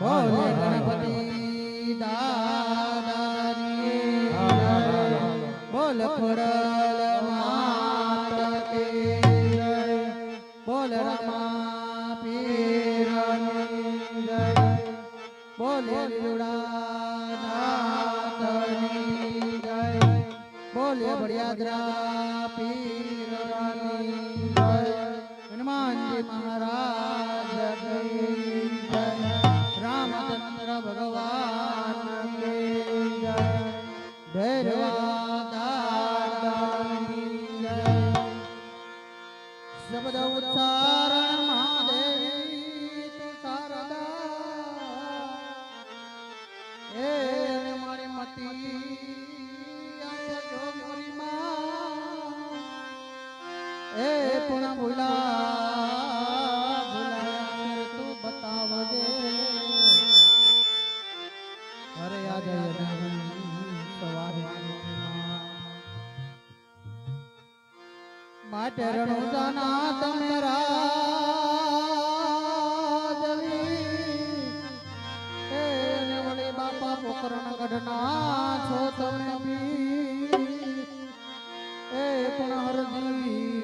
બોલે ગણપતિ દાદા બોલ ખોરા. એ ભૂલા ભૂલા તું બતાવજે. અરે યાદ સવારે. માટે એ વળી બાપા પોકરણ ગઢના છો તમે એ પણ હરજી.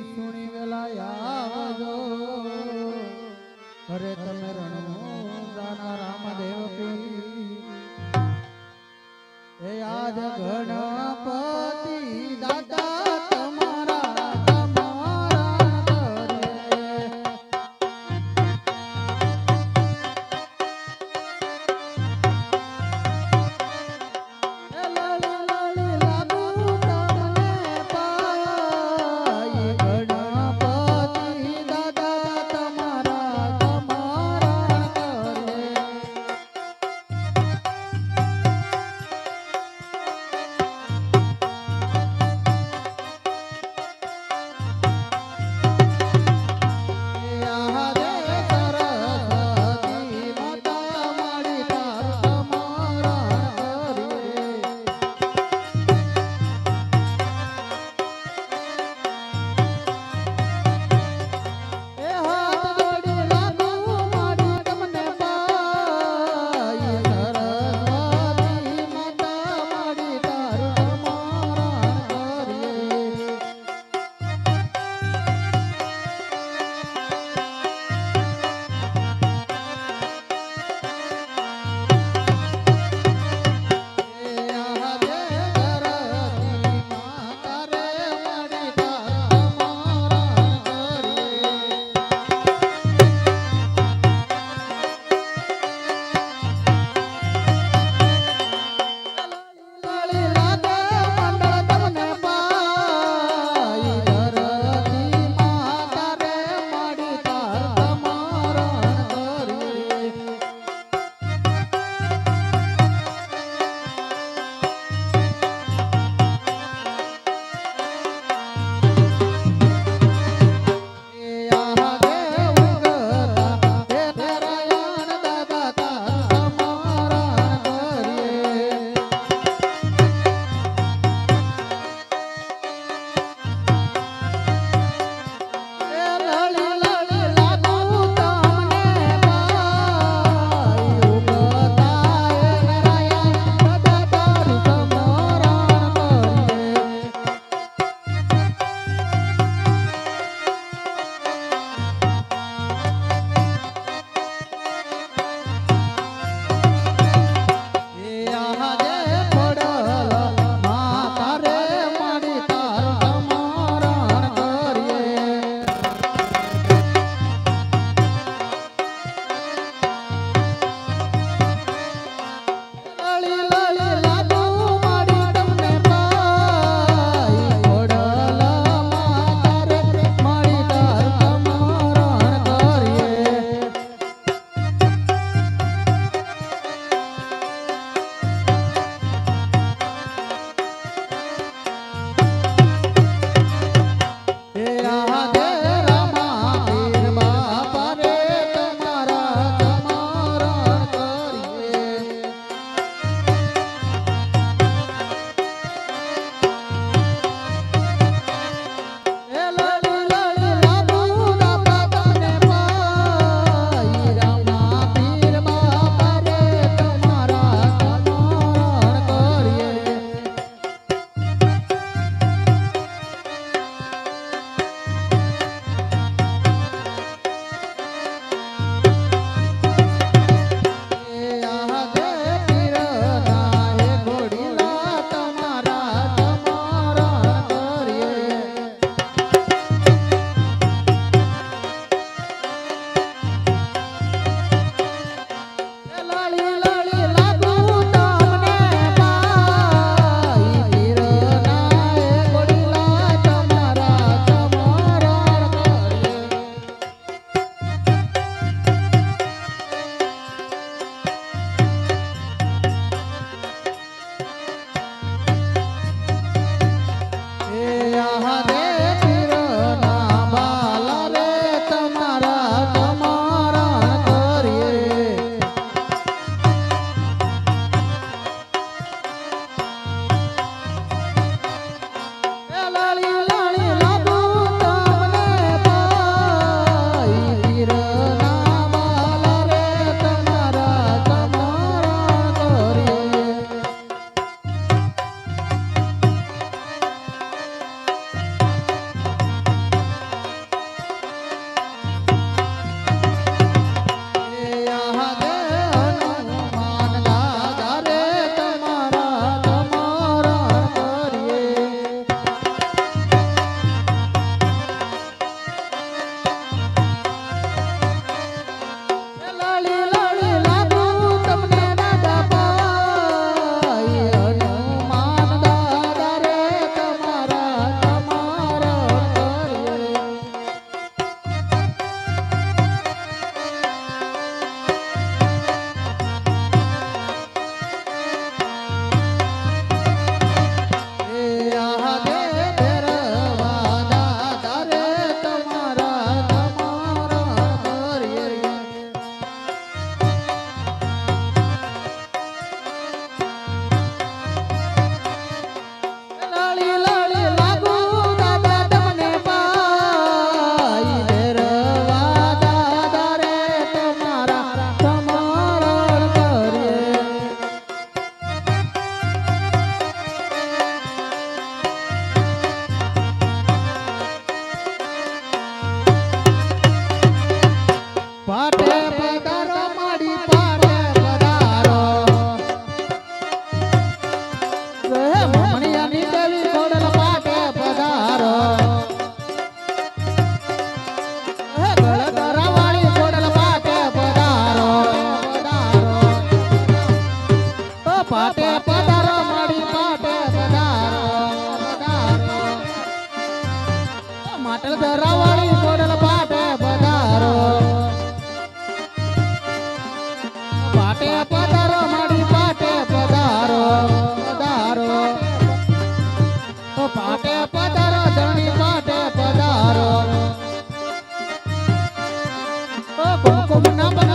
Como nada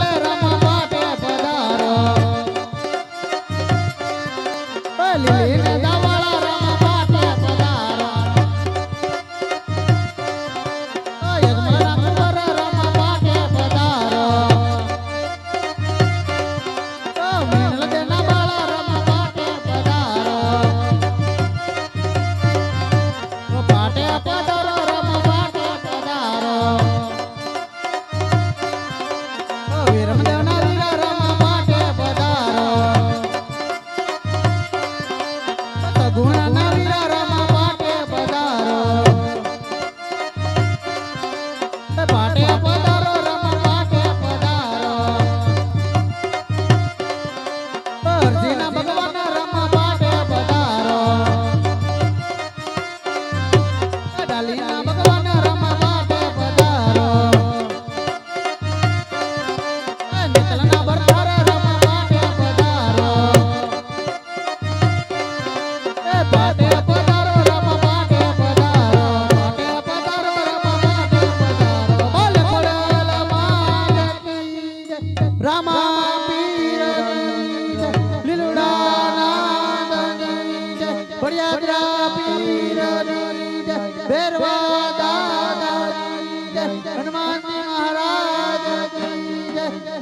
ਵੇਰਮ ਦੇਵਨਾ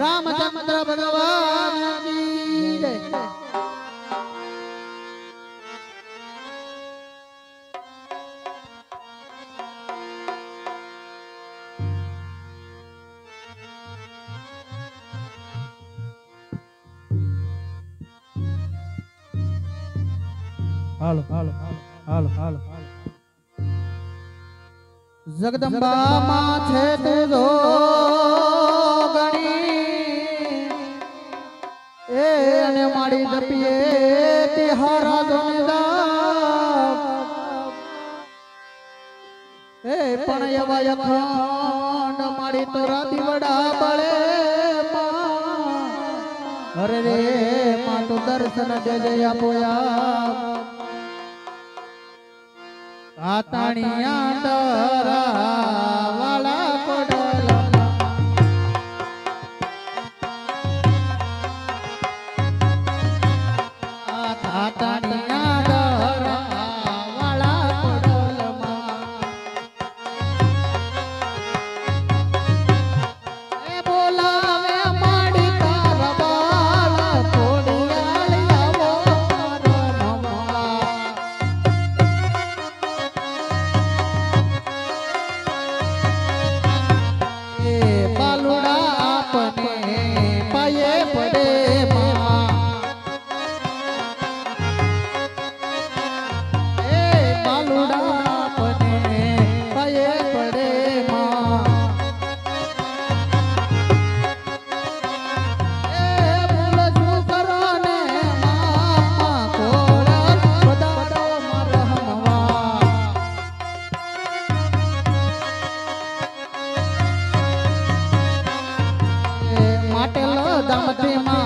रामचंद्र भगवान की હાલો હાલો હાલો હાલો જગદંબા માં છે તેરો ભાઈ અખંડ મારી તોરા દીવડા બળે અરે રે માં તો દર્શન દેજે આપોયા. આતાણી આંતરા દમતી માં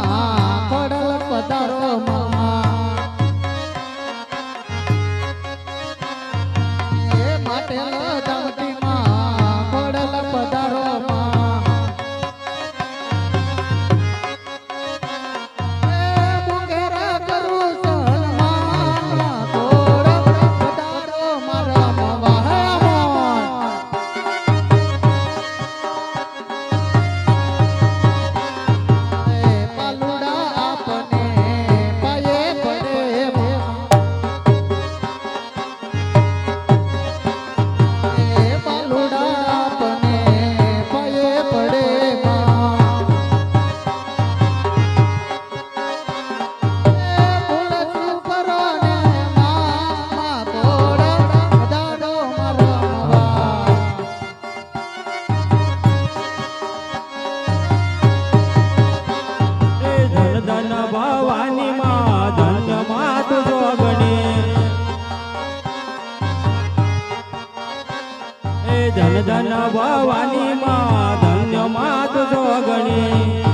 ધન ભવાની માં ધન્ય માત જોગણી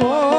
পর